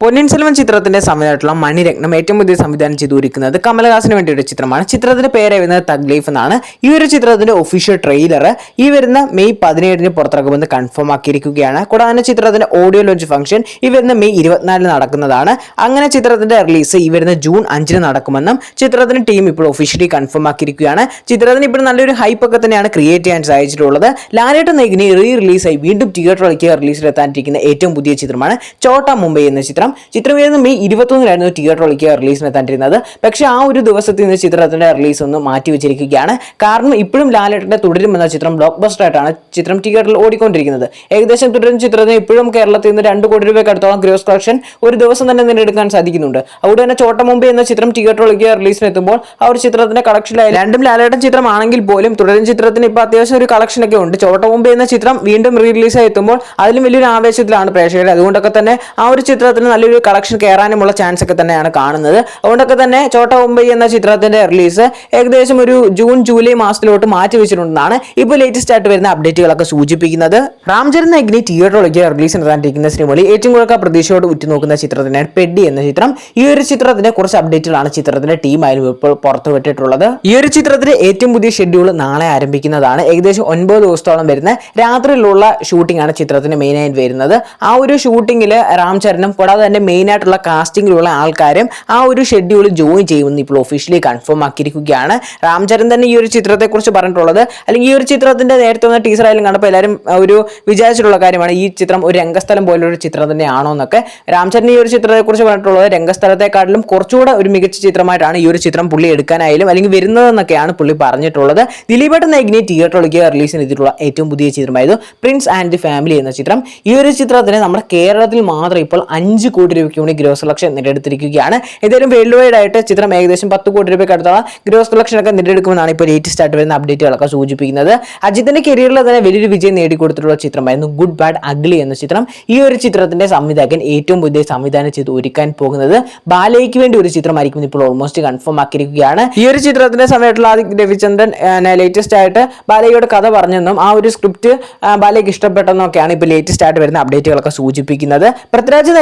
പൊന്നിൻ സെൽവൻ ചിത്രത്തിന്റെ സമയമായിട്ടുള്ള മണിരത്നം ഏറ്റവും പുതിയ സംവിധാനം ചെയ്തുകൊണ്ടിരിക്കുന്നത് കമലഹാസന് വേണ്ടിയുള്ള ചിത്രമാണ്. ചിത്രത്തിന്റെ പേര് വരുന്നത് തഗ് ലൈഫ് എന്നാണ്. ഈ ഒരു ചിത്രത്തിന്റെ ഒഫീഷ്യൽ ട്രെയിലർ ഈ വരുന്ന മെയ് പതിനേഴിന് പുറത്തിറക്കുമെന്ന് കൺഫേം ആക്കിയിരിക്കുകയാണ്. കൂടാതെ ചിത്രത്തിന്റെ ഓഡിയോ ലോഞ്ച് ഫംഗ്ഷൻ ഈ വരുന്ന മെയ് ഇരുപത്തിനാലിന് നടക്കുന്നതാണ്. അങ്ങനെ ചിത്രത്തിന്റെ റിലീസ് ഈ വരുന്ന ജൂൺ അഞ്ചിന് നടക്കുമെന്നും ചിത്രത്തിന്റെ ടീം ഇപ്പോൾ ഒഫീഷ്യലി കൺഫേം ആക്കിയിരിക്കുകയാണ്. ചിത്രത്തിന് ഇപ്പോൾ നല്ലൊരു ഹൈപ്പ് ഒക്കെ തന്നെയാണ് ക്രിയേറ്റ് ചെയ്യാൻ സാധിച്ചിട്ടുള്ളത്. ലാലേട്ട നൈകിനെ റീ റിലീസായി വീണ്ടും തിയേറ്ററിലേക്ക് റിലീസിലെത്താനിരിക്കുന്ന ഏറ്റവും പുതിയ ചിത്രമാണ്. ചോട്ട മുംബൈ എന്ന ചിത്രം. ചിത്രം. വരുന്ന മെയ് ഇരുപത്തൊന്നിലായിരുന്നു തിയേറ്ററിലേക്ക് റിലീസിന് തന്നിരുന്നത് പക്ഷെ ആ ഒരു ദിവസത്തിൽ നിന്ന് ചിത്രത്തിന്റെ റിലീസ് ഒന്ന് മാറ്റി വെച്ചിരിക്കുകയാണ്. കാരണം ഇപ്പോഴും ലാലേട്ടന്റെ തുടരും എന്ന ചിത്രം ബ്ലോക്ക് ബസ്റ്റർ ആയിട്ടാണ് ചിത്രം തിയേറ്ററിൽ ഓടിക്കൊണ്ടിരിക്കുന്നത്. ഏകദേശം തുടരും ചിത്രത്തിന് ഇപ്പോഴും കേരളത്തിൽ നിന്ന് രണ്ട് കോടി രൂപയ്ക്ക് അടുത്തോളം ഗ്രോസ് കളക്ഷൻ ഒരു ദിവസം തന്നെ നേടിയെടുക്കാൻ സാധിക്കുന്നുണ്ട്. അതുകൊണ്ട് തന്നെ ചോട്ട മുമ്പ് എന്ന ചിത്രം തിയേറ്ററിലേക്ക് റിലീസിനെത്തുമ്പോൾ ആ ഒരു ചിത്രത്തിന്റെ കളക്ഷനിലായി രണ്ടും ലാലേട്ടൻ ചിത്രമാണെങ്കിൽ പോലും തുടരും ചിത്രത്തിന് ഇപ്പോൾ അത്യാവശ്യം ഒരു കളക്ഷനൊക്കെ ഉണ്ട്. ചോട്ട മുമ്പ് എന്ന ചിത്രം വീണ്ടും റീ റിലീസായി എത്തുമ്പോൾ അതിലും വലിയൊരു ആവേശത്തിലാണ് പ്രേക്ഷകർ അതുകൊണ്ടൊക്കെ തന്നെ ആ ഒരു ചിത്രത്തിന് നല്ലൊരു കളക്ഷൻ കയറാനുമുള്ള ചാൻസ് ഒക്കെ തന്നെയാണ് കാണുന്നത്. അതുകൊണ്ടൊക്കെ തന്നെ ചോട്ട മുംബൈ എന്ന ചിത്രത്തിന്റെ റിലീസ് ഏകദേശം ഒരു ജൂൺ ജൂലൈ മാസത്തിലോട്ട് മാറ്റി വെച്ചിട്ടുണ്ടെന്നാണ് ഇപ്പോൾ ലേറ്റസ്റ്റ് ആയിട്ട് വരുന്ന അപ്ഡേറ്റുകളൊക്കെ സൂചിപ്പിക്കുന്നത്. രാംചരൻ അഗ്നി തിയേറ്ററിലേക്ക് റിലീസ് നടത്താനിരിക്കുന്ന സിനിമയിൽ ഏറ്റവും കൂടുതൽ പ്രതീക്ഷയോട് ഉറ്റുനോക്കുന്ന ചിത്രത്തിനാണ് പെഡി എന്ന ചിത്രം. ഈ ഒരു ചിത്രത്തിന്റെ കുറച്ച് അപ്ഡേറ്റുകളാണ് ചിത്രത്തിന്റെ ടീം ആയാലും ഇപ്പോൾ പുറത്തുവിട്ടിട്ടുള്ളത് ഈ ഒരു ചിത്രത്തിന്റെ ഏറ്റവും പുതിയ ഷെഡ്യൂൾ നാളെ ആരംഭിക്കുന്നതാണ്. ഏകദേശം ഒൻപത് ദിവസത്തോളം വരുന്ന രാത്രിയിലുള്ള ഷൂട്ടിംഗ് ആണ് ചിത്രത്തിന് ആയിട്ട് വരുന്നത്. ആ ഒരു ഷൂട്ടിംഗിൽ രാംചരനും കൂടാതെ തന്നെ മെയിൻ ആയിട്ടുള്ള കാസ്റ്റിംഗിലുള്ള ആൾക്കാരും ആ ഒരു ഷെഡ്യൂൾ ജോയിൻ ചെയ്യുമെന്ന് ഇപ്പോൾ ഒഫീഷ്യലി കൺഫേം ആക്കിയിരിക്കുകയാണ്. രാംചരൻ തന്നെ ഈ ഒരു ചിത്രത്തെക്കുറിച്ച് പറഞ്ഞിട്ടുള്ളത്. അല്ലെങ്കിൽ ഈ ഒരു ചിത്രത്തിന്റെ നേരത്തെ വന്ന ടീസർ ആയാലും കണ്ടപ്പോൾ എല്ലാവരും ഒരു വിചാരിച്ചിട്ടുള്ള കാര്യമാണ് ഈ ചിത്രം ഒരു രംഗസ്ഥലം പോലൊരു ചിത്രം തന്നെയാണോ എന്നൊക്കെ. രാംചരൻ ഈ ഒരു ചിത്രത്തെക്കുറിച്ച് പറഞ്ഞിട്ടുള്ളത് രംഗസ്ഥലത്തെക്കാട്ടിലും കുറച്ചുകൂടെ ഒരു മികച്ച ചിത്രമായിട്ടാണ് ഈ ഒരു ചിത്രം പുള്ളി എടുക്കാനായാലും അല്ലെങ്കിൽ വരുന്നതെന്നൊക്കെയാണ് പുള്ളി പറഞ്ഞിട്ടുള്ളത്. ദിലീപേട്ടൻ നായികിനെ തിയേറ്ററിലേക്ക് റിലീസ് ചെയ്തിട്ടുള്ള ഏറ്റവും പുതിയ ചിത്രമായിരുന്നു പ്രിൻസ് ആൻഡ് ദി ഫാമിലി എന്ന ചിത്രം. ഈ ഒരു ചിത്രത്തിന് നമ്മുടെ കേരളത്തിൽ മാത്രം ഇപ്പോൾ അഞ്ച് കോടി രൂപയ്ക്ക് ഗ്രോസ് കളക്ഷൻ നേടിയെടുത്തിരിക്കുകയാണ്. ഏതായാലും വേൾഡ് വൈഡ് ആയിട്ട് ചിത്രം ഏകദേശം പത്ത് കോടി രൂപയ്ക്ക് അടുത്തുള്ള ഗ്രോസ് കളക്ഷൻ ഒക്കെ നേടിയെടുക്കുമെന്നാണ് ഇപ്പോൾ ലേറ്റസ്റ്റ് ആയിട്ട് വരുന്ന അപ്ഡേറ്റുകളൊക്കെ സൂചിപ്പിക്കുന്നത്. അജിത്തിന്റെ കരിയറിൽ തന്നെ വലിയൊരു വിജയം നേടിക്കൊടുത്തിട്ടുള്ള ചിത്രമായിരുന്നു ഗുഡ് ബാഡ് അഗ്ലി എന്ന ചിത്രം. ഈ ഒരു ചിത്രത്തിന്റെ സംവിധായകൻ ഏറ്റവും പുതിയ സംവിധാനം ചെയ്ത് ഒരുക്കാൻ പോകുന്നത് ബാലയ്ക്ക് വേണ്ടി ഒരു ചിത്രമായിരിക്കും ഇപ്പോൾ ഓൾമോസ്റ്റ് കൺഫേം ആക്കിയിരിക്കുകയാണ്. ഈ ഒരു ചിത്രത്തിന്റെ സമയത്തുള്ള രവിചന്ദ്രൻ ലേറ്റസ്റ്റ് ആയിട്ട് ബാലയുടെ കഥ പറഞ്ഞെന്നും ആ ഒരു സ്ക്രിപ്റ്റ് ബാലയ്ക്ക് ഇഷ്ടപ്പെട്ടെന്നൊക്കെയാണ് ഇപ്പോൾ ലേറ്റസ്റ്റ് ആയിട്ട് വരുന്ന അപ്ഡേറ്റുകളൊക്കെ സൂചിപ്പിക്കുന്നത്. പൃഥ്വിരാജ്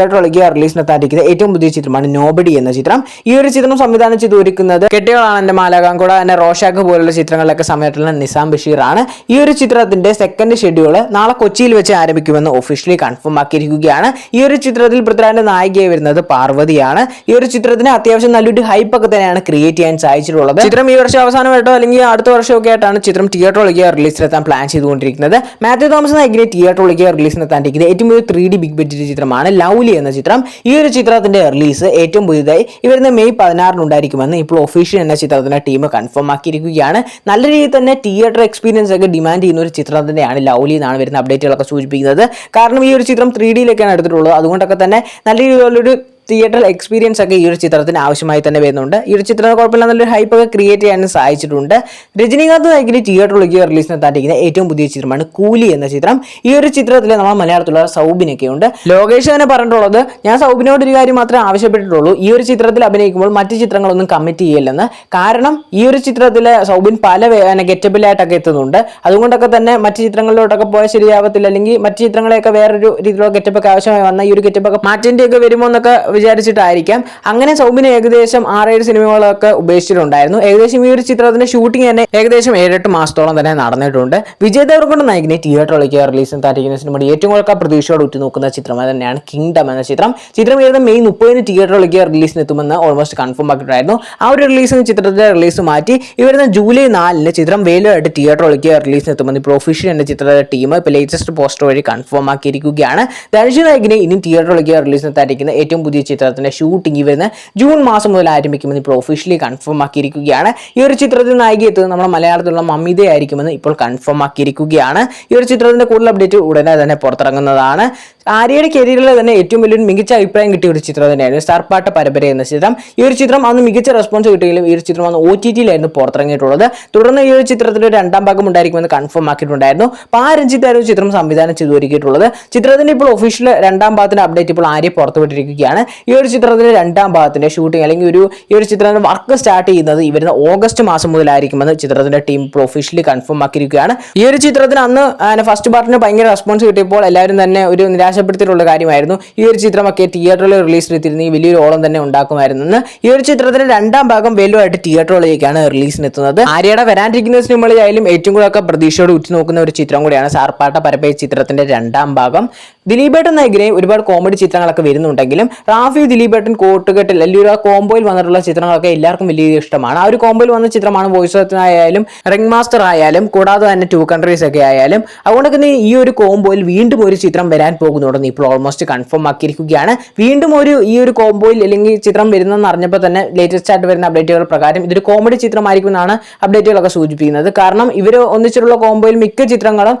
നായികിനെ റിലീസിന് റിലീസിനെത്താണ്ടിരിക്കുന്ന ഏറ്റവും പുതിയ ചിത്രമാണ് നോബഡി എന്ന ചിത്രം. ഈ ഒരു ചിത്രം സംവിധാനം ചെയ്ത് ഒരുക്കുന്നത് കെട്ടികളാണ് എന്റെ മാലാകാംകുട കൂടെ റോഷാക്ക് പോലുള്ള ചിത്രങ്ങളിലൊക്കെ സമയത്തുള്ള നിസാം ബഷീർ ആണ് ഈ ഒരു ചിത്രത്തിന്റെ സെക്കൻഡ് ഷെഡ്യൂൾ നാളെ കൊച്ചിയിൽ വെച്ച് ആരംഭിക്കുമെന്ന് ഒഫീഷ്യലി കൺഫേം ആക്കിയിരിക്കുകയാണ്. ഈ ഒരു ചിത്രത്തിൽ പൃഥ്വിരാജിന്റെ നായികയായി വരുന്നത് പാർവതിയാണ്. ഈ ഒരു ചിത്രത്തിന് അത്യാവശ്യം നല്ലൊരു ഹൈപ്പ് ഒക്കെ തന്നെയാണ് ക്രിയേറ്റ് ചെയ്യാൻ സാധിച്ചിട്ടുള്ളത്. ചിത്രം ഈ വർഷം അവസാനമായിട്ടോ അല്ലെങ്കിൽ അടുത്ത വർഷമൊക്കെ ആയിട്ടാണ് ചിത്രം തിയേറ്ററിലേക്ക് റിലീസിലെത്താൻ പ്ലാൻ ചെയ്തുകൊണ്ടിരിക്കുന്നത്. മാത്യു തോമസ് നായികിനെ തിയേറ്ററിലേക്ക് റിലീസിനെത്താണ്ടിരിക്കുന്നത് ഏറ്റവും ഒരു ത്രീ ഡി ബിഗ് ബഡ്ജറ്റ് ചിത്രമാണ് ലൗലി എന്ന ചിത്രം. ഈ ഒരു ചിത്രത്തിന്റെ റിലീസ് ഏറ്റവും പുതിയതായി ഈ മെയ് പതിനാറിന് ഉണ്ടായിരിക്കുമെന്ന് ഇപ്പോൾ ഒഫീഷ്യൽ എന്ന ചിത്രത്തിന്റെ ടീം കൺഫേം ആക്കിയിരിക്കുകയാണ്. നല്ല രീതിയിൽ തന്നെ തിയേറ്റർ എക്സ്പീരിയൻസ് ഒക്കെ ഡിമാൻഡ് ചെയ്യുന്ന ഒരു ചിത്രം തന്നെയാണ് ലൗലി എന്നാണ് വരുന്ന അപ്ഡേറ്റുകളൊക്കെ സൂചിപ്പിക്കുന്നത്. കാരണം ഈ ഒരു ചിത്രം ത്രീ ഡിയിലേക്കാണ് എടുത്തിട്ടുള്ളത്. അതുകൊണ്ടൊക്കെ തന്നെ നല്ല രീതിയിലുള്ളൊരു തിയേറ്റർ എക്സ്പീരിയൻസ് ഒക്കെ ഈ ഒരു ചിത്രത്തിന് ആവശ്യമായി തന്നെ വരുന്നുണ്ട്. ഈ ഒരു ചിത്രം കുഴപ്പമില്ല നല്ലൊരു ഹൈപ്പ് ഒക്കെ ക്രിയേറ്റ് ചെയ്യാൻ സാധിച്ചിട്ടുണ്ട്. രജനീകാന്ത് നായകിന് തിയേറ്ററിലേക്ക് റിലീസിനെത്താണ്ടിരിക്കുന്ന ഏറ്റവും പുതിയ ചിത്രമാണ് കൂലി എന്ന ചിത്രം. ഈ ഒരു ചിത്രത്തിൽ നമ്മൾ മലയാളത്തിലുള്ള സൗബിനൊക്കെ ഉണ്ട്. ലോകേഷ് തന്നെ പറഞ്ഞിട്ടുള്ളത് ഞാൻ സൗബിനോട് ഒരു കാര്യം മാത്രമേ ആവശ്യപ്പെട്ടിട്ടുള്ളൂ. ഈ ഒരു ചിത്രത്തിൽ അഭിനയിക്കുമ്പോൾ മറ്റ് ചിത്രങ്ങളൊന്നും കമ്മിറ്റ് ചെയ്യില്ലെന്ന്. കാരണം ഈ ഒരു ചിത്രത്തിൽ സൗബിൻ പല ഗെറ്റബിളായിട്ടൊക്കെ എത്തുന്നുണ്ട്. അതുകൊണ്ടൊക്കെ തന്നെ മറ്റ് ചിത്രങ്ങളിലോട്ടൊക്കെ പോയാൽ ശരിയാവത്തില്ല. അല്ലെങ്കിൽ മറ്റ് ചിത്രങ്ങളെയൊക്കെ വേറൊരു രീതിയിലുള്ള ഗെറ്റപ്പൊക്കെ ആവശ്യമായി വന്ന ഈ ഒരു ഗെറ്റപ്പൊക്കെ ഒക്കെ വരുമോ എന്നൊക്കെ വിചാരിച്ചിട്ടായിരിക്കാം. അങ്ങനെ സൗബിന് ഏകദേശം ആറേഴ് സിനിമകളൊക്കെ ഉപേക്ഷിച്ചിട്ടുണ്ടായിരുന്നു. ഏകദേശം ഈ ഒരു ചിത്രത്തിന്റെ ഷൂട്ടിംഗ് തന്നെ ഏകദേശം ഏഴെട്ട് മാസത്തോളം തന്നെ നടന്നിട്ടുണ്ട്. വിജയ് ദേവർകൊണ്ട് നയിക്കുന്ന തിയേറ്ററിലേക്ക് റിലീസ് താറ്റിക്കുന്ന സിനിമയുടെ ഏറ്റവും കൂടുതൽ പ്രതീക്ഷയോട് ഉറ്റുനോക്കുന്ന ചിത്രം തന്നെയാണ് കിങ്ഡം എന്ന ചിത്രം. ചിത്രം വരുന്ന മെയ് മുപ്പതിന് തിയേറ്ററിലേക്ക് റിലീസിന് എത്തുമെന്ന് ഓൾമോസ്റ്റ് കൺഫേം ആക്കിയിട്ടുണ്ടായിരുന്നു. ആ ഒരു റിലീസിന് ചിത്രത്തിന്റെ റിലീസ് മാറ്റി ഈ ജൂലൈ നാലിന് ചിത്രം വേലുമായിട്ട് തിയേറ്ററിലേക്ക് റിലീസിന് എത്തുമെന്ന് ഇപ്പോൾ എന്ന ചിത്രത്തിന്റെ ടീം ഇപ്പോൾ ലേറ്റസ്റ്റ് പോസ്റ്റർ വഴി കൺഫേം ആക്കിയിരിക്കുകയാണ്. ധനുഷ് നായകിനെ ഇനി തിയേറ്ററിലേക്ക് റിലീസ് എത്താതിരിക്കുന്ന ഏറ്റവും പുതിയ ചിത്രത്തിന്റെ ഷൂട്ടിംഗ് വരുന്നത് വരുന്ന ജൂൺ മാസം മുതൽ ആരംഭിക്കുമെന്ന് ഇപ്പോൾ ഒഫീഷ്യലി കൺഫേം ആക്കിയിരിക്കുകയാണ്. ഈ ഒരു ചിത്രത്തിൽ നായിക എത്തുന്നത് നമ്മുടെ മലയാളത്തിലുള്ള മമ്മിത ആയിരിക്കുമെന്ന് ഇപ്പോൾ കൺഫേം ആക്കിയിരിക്കുകയാണ്. ഈ ഒരു ചിത്രത്തിന്റെ കൂടുതൽ അപ്ഡേറ്റ് ഉടനെ തന്നെ പുറത്തിറങ്ങുന്നതാണ്. ആര്യയുടെ കരിയറിലെ തന്നെ ഏറ്റവും വലിയൊരു മികച്ച അഭിപ്രായം കിട്ടിയ ഒരു ചിത്രം തന്നെയായിരുന്നു സർപ്പാട്ട പരമ്പര എന്ന ചിത്രം. ഈ ഒരു ചിത്രം അന്ന് മികച്ച റെസ്പോൺസ് കിട്ടിയെങ്കിലും ഈ ഒരു ചിത്രം അന്ന് ഒ ടി ടിയിലായിരുന്നു പുറത്തിറങ്ങിയിട്ടുള്ളത്. തുടർന്ന് ഈ ഒരു ചിത്രത്തിൽ ഒരു രണ്ടാം ഭാഗം ഉണ്ടായിരിക്കുമെന്ന് കൺഫേം ആക്കിയിട്ടുണ്ടായിരുന്നു. അപ്പോൾ ആ രഞ്ജിത്തായിരുന്നു ചിത്രം സംവിധാനം ചെയ്തു ഒരുക്കിയിട്ടുള്ളത് ചിത്രത്തിന്റെ ഇപ്പോൾ ഒഫീഷ്യൽ രണ്ടാം ഭാഗത്തിന്റെ അപ്ഡേറ്റ് ഇപ്പോൾ ആര്യ പുറത്തുവിട്ടിരിക്കുകയാണ്. ഈ ഒരു ചിത്രത്തിന്റെ രണ്ടാം ഭാഗത്തിന്റെ ഷൂട്ടിംഗ് അല്ലെങ്കിൽ ഒരു ഈ ഒരു ചിത്രത്തിന്റെ വർക്ക് സ്റ്റാർട്ട് ചെയ്യുന്നത് ഈ ഓഗസ്റ്റ് മാസം മുതലായിരിക്കുമെന്ന് ചിത്രത്തിന്റെ ടീം ഇപ്പോൾ ഒഫീഷ്യലി കൺഫേം ആക്കിയിരിക്കുകയാണ്. ഈ ഒരു ചിത്രത്തിന് അന്ന് ഫസ്റ്റ് പാർട്ടിന് ഭയങ്കര റെസ്പോൺസ് കിട്ടിയപ്പോൾ എല്ലാവരും തന്നെ ഒരു നിരാശപ്പെടുത്തിയിട്ടുള്ള കാര്യമായിരുന്നു. ഈ ഒരു ചിത്രമൊക്കെ തിയേറ്ററിൽ റിലീസ് ചെയ്തിരുന്നെങ്കിൽ വലിയൊരു ഓളം തന്നെ ഉണ്ടാക്കുമായിരുന്നു. ഈ ഒരു ചിത്രത്തിന്റെ രണ്ടാം ഭാഗം വെല്ലുമായിട്ട് തിയേറ്ററുകളിലേക്കാണ് റിലീസിന് എത്തുന്നത് ആര്യയുടെ വരാനിരിക്കുന്ന സിനിമകളിലായാലും ഏറ്റവും കൂടുതൽ പ്രതീക്ഷയോട് ഉറ്റുനോക്കുന്ന ഒരു ചിത്രം കൂടിയാണ് സാർപ്പാട്ട പരപ്പയ ചിത്രത്തിന്റെ രണ്ടാം ഭാഗം. ദിലീപേട്ടൻ നായകനെയും ഒരുപാട് കോമഡി ചിത്രങ്ങളൊക്കെ വരുന്നുണ്ടെങ്കിലും റാഫി ദിലീപേട്ടൻ കോട്ടുകെട്ടിൽ അല്ലെങ്കിൽ ആ കോമ്പോയിൽ വന്നിട്ടുള്ള ചിത്രങ്ങളൊക്കെ എല്ലാവർക്കും വലിയ ഇഷ്ടമാണ്. ആ ഒരു കോംബോയിൽ വന്ന ചിത്രമാണ് വോയിസ് ആയാലും റിംഗ് മാസ്റ്റർ ആയാലും കൂടാതെ തന്നെ ടു കൺട്രീസ് ഒക്കെ ആയാലും അതുകൊണ്ട് തന്നെ ഈ ഒരു കോമ്പോയിൽ വീണ്ടും ഒരു ചിത്രം വരാൻ പോകുന്നുണ്ടെന്ന് ഇപ്പോൾ ഓൾമോസ്റ്റ് കൺഫേം ആക്കിയിരിക്കുകയാണ്. വീണ്ടും ഒരു ഈ ഒരു കോമ്പോയിൽ അല്ലെങ്കിൽ ചിത്രം വരുന്നതെന്ന് അറിഞ്ഞപ്പോൾ തന്നെ ലേറ്റസ്റ്റ് ആയിട്ട് വരുന്ന അപ്ഡേറ്റുകൾ പ്രകാരം ഇതൊരു കോമഡി ചിത്രമായിരിക്കും എന്നാണ് അപ്ഡേറ്റുകളൊക്കെ സൂചിപ്പിക്കുന്നത്. കാരണം ഇവർ ഒന്നിച്ചിട്ടുള്ള കോമ്പോയിൽ മിക്ക ചിത്രങ്ങളും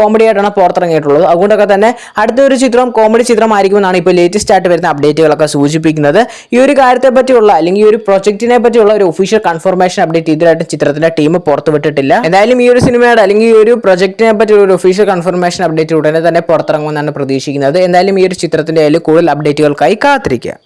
കോമഡി ആയിട്ടാണ് പുറത്തിറങ്ങിയിട്ടുള്ളത്. അതുകൊണ്ടൊക്കെ തന്നെ അടുത്തൊരു ചിത്രം കോമഡി ചിത്രമായിരിക്കുമെന്നാണ് ഇപ്പോൾ ലേറ്റസ്റ്റ് ആയിട്ട് വരുന്ന അപ്ഡേറ്റുകളൊക്കെ സൂചിപ്പിക്കുന്നത്. ഈ ഒരു കാര്യത്തെ പറ്റിയുള്ള അല്ലെങ്കിൽ ഈ ഒരു പ്രൊജക്റ്റിനെ പറ്റിയുള്ള ഒരു ഒഫീഷ്യൽ കൺഫർമേഷൻ അപ്ഡേറ്റ് ഇതിലായിട്ട് ചിത്രത്തിന്റെ ടീം പുറത്തുവിട്ടിട്ടില്ല എന്തായാലും ഈ ഒരു സിനിമയുടെ അല്ലെങ്കിൽ ഈ ഒരു പ്രൊജക്റ്റിനെ പറ്റിയുള്ള ഒരു ഒഫീഷ്യൽ കൺഫർമേഷൻ അപ്ഡേറ്റ് ഉടനെ തന്നെ പുറത്തിറങ്ങുമെന്നാണ് പ്രതീക്ഷിക്കുന്നത്. എന്തായാലും ഈ ഒരു ചിത്രത്തിന്റെ കൂടുതൽ അപ്ഡേറ്റുകൾക്കായി കാത്തിരിക്കുക.